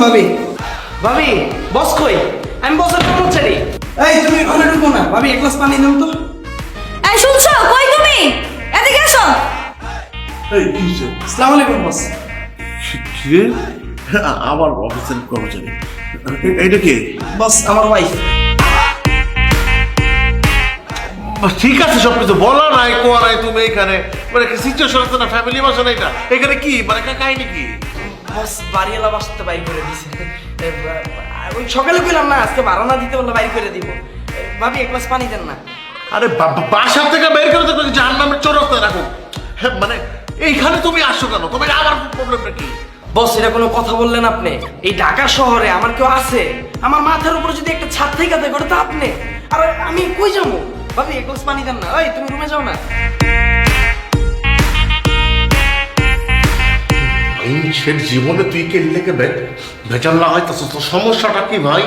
ভাবি। ভাবি বস কই? আমি বসের কর্মচারী এই তুমি ওখানে ঢুকো না। ভাবি এক গ্লাস পানি দাও তো। এই শুনছো? কই তুমি? এদিকে এসো। এই? আসসালামু আলাইকুম বস। কি- কি? আমার অফিসের কর্মচারী। কি? বস আমার ওয়াইফ ঠিক আছে সব কিছু বলা নাই কোয়া নাই তুমি এখানে। মানে সিচুয়েশন আছে না? ফ্যামিলি বাসা না এটা? এখানে কি? মানে কাহিনী কি? বস বাড়িওয়ালা বাসাতে বাইর করে দিছে। ওই সকালে কইলাম না আজকে দিতে বললে বাইর করে দিব। ভাবি এক গ্লাস পানি দেন না। আরে বাসা থেকে বের করে জাহান নামের রাখো। হ্যাঁ মানে এইখানে তুমি আসছো কেন? তোমার আমার প্রবলেমটা কি? বস এটা কোনো কথা বললেন আপনি? এই ঢাকা শহরে আমার কেউ আছে? আমার মাথার উপরে যদি একটা ছাদ থেকে থাকে ওটা তো আপনি। আর আমি কই যাব? ভাবি এক গ্লাস পানি দেন না। ওই তুমি রুমে যাও না। মানুষের জীবনে তুই কে লেগে ভেজাল না হয় তো সমস্যাটা কি ভাই?